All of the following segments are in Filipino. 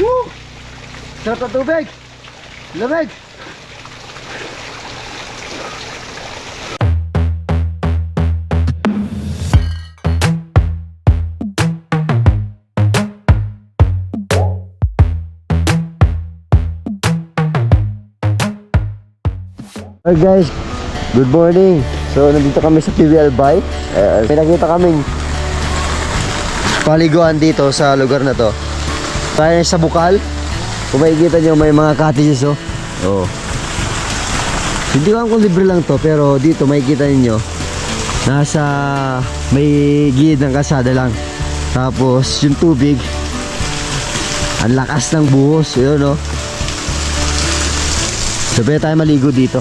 Woo! Sarap na tubig! Lamig! Hi guys, good morning. So nandito kami sa PBL Bike. Uh, may nakita kaming paliguan dito sa lugar na to. Tayo sa Bukal. Kung makikita nyo may mga cottages oh. Oh. Hindi ko alam kung libre lang to pero dito makikita ninyo nasa may gilid ng kasada lang. Tapos yung tubig ang lakas ng buhos, yun oh. Sabi tayo maligo dito.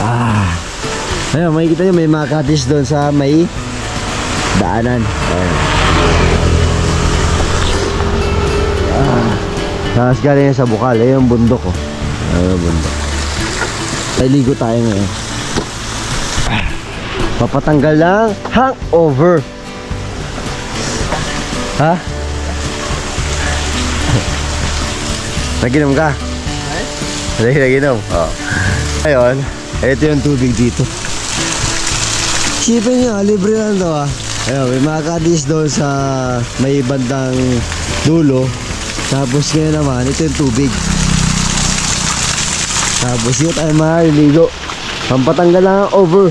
Ah. Ayun, makikita nyo may mga cottage doon sa may daanan. Ayun. Tapos galing sa bukal. Ayun yung bundok ko. Ayun yung bundok. Ay, ligo tayo ngayon. Papatanggal lang hangover. Ha? Naginom ka? Lagi naginom? Oo. Ayun, ito yung tubig dito. Isipin nyo, libre lang to ah. Ayun, may mga kadis doon sa may bandang dulo. Tapos ngayon naman, ito yung tubig. Tapos dito tayo maliligo. Pampatanggal lang ang over.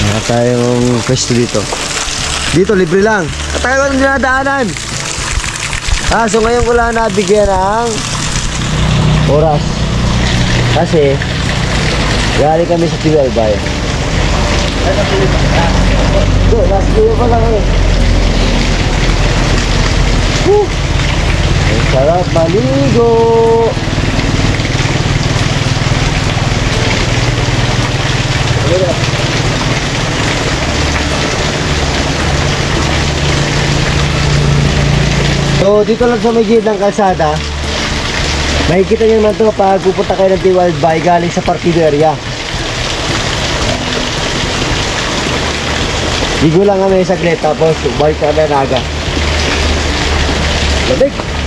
Wala tayong pwesto dito. Dito, libre lang. At tayo ko dinadaanan. Ah, so ngayon ko lang nabigyan ng oras. Kasi, galing kami sa Tibel Bay. Ito, last video pa lang eh. Woo! Ang sarap maligo! So, dito lang sa may gilid ng kalsada, makikita nyo naman ito pag pupunta kayo ng Tiwald Bay galing sa partido area. Ligo lang kami saglit tapos balik kami na aga. Labig!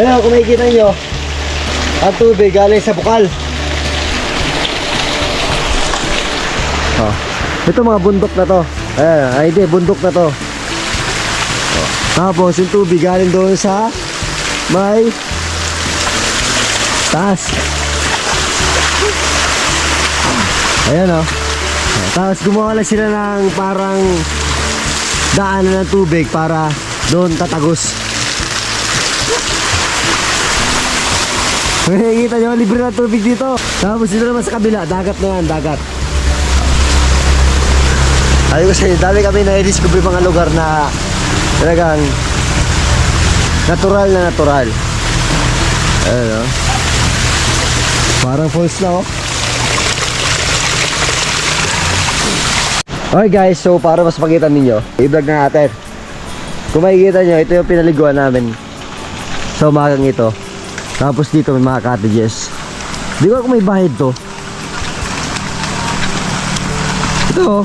Kaya kung makikita nyo, ang tubig galing sa bukal. Oh. Ito mga bundok na to. Ayan, ay di, bundok na to. Oh. Tapos yung tubig galing doon sa may taas. Ayan. Oh. Tapos gumawa lang sila ng parang daanan ng tubig para doon tatagos. Nakikita nyo, libre na tubig dito. Tapos dito naman sa kabila, dagat na yan, dagat. Ayun ko sa inyo, dami kami na-discover mga lugar na talagang natural na natural. Ayun o. Parang falls na oh. Okay guys, so para mas makita ninyo, i-vlog na natin. Kung makikita nyo, ito yung pinaliguan namin sa umagang ito. Tapos dito may mga cottages. Di ko kung may bahid to. Ito oh.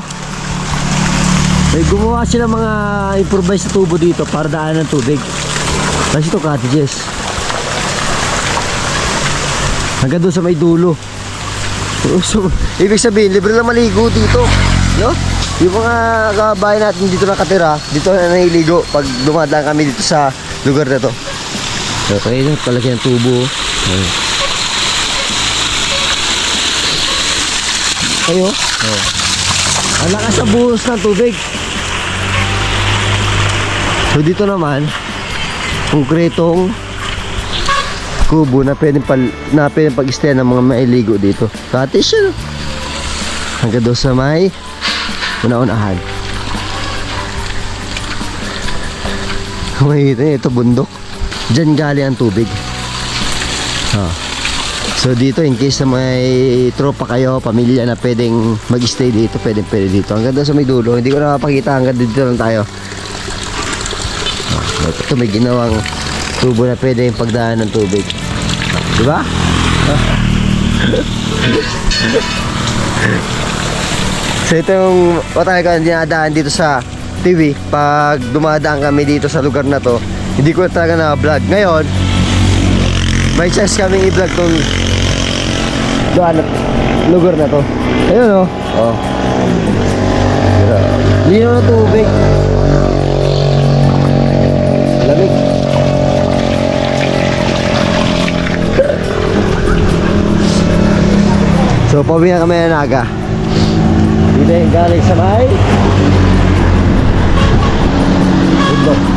May gumawa sila mga improvised na tubo dito para daan ng tubig. Tapos ito cottages. Hanggang doon sa may dulo. So, ibig sabihin, libre lang maligo dito. No? Yung mga kabahay natin dito nakatira, dito na nahiligo pag dumadaan kami dito sa lugar na to. So, kaya yun, palaki ang tubo. Ayun. Ayo. Oh. Ang lakas sa buhos ng tubig. So dito naman, konkretong kubo na pwedeng pal, na pwedeng pag ng mga mailigo dito. Cottage siya. no? Hanggang doon sa may una-unahan. Makikita niyo, ito bundok. Diyan galing ang tubig. Ha. So dito, in case na may tropa kayo, pamilya na pwedeng mag-stay dito, pwedeng pwede dito. Hanggang doon sa may dulo, hindi ko nakapakita hanggang dito lang tayo. Ah, Ito may ginawang tubo na pwede yung pagdaan ng tubig. Di ba? so ito yung watay ko dinadaan dito sa TV. Pag dumadaan kami dito sa lugar na to, hindi ko talaga na-vlog. Ngayon, may chance kaming i-vlog tong doon lugar na to. Ayun oh. Oh. Linaw na tubig. Lamig. So, pauwi na kami na naga. Yung galing sa may bundok. Grabe,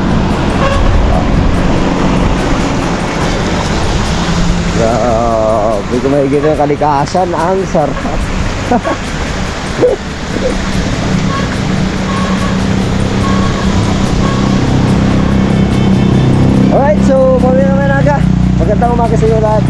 makikita yung kalikasan, ang sarap. Alright, so pauwi na kami naga. Magandang umaga sa inyo lahat.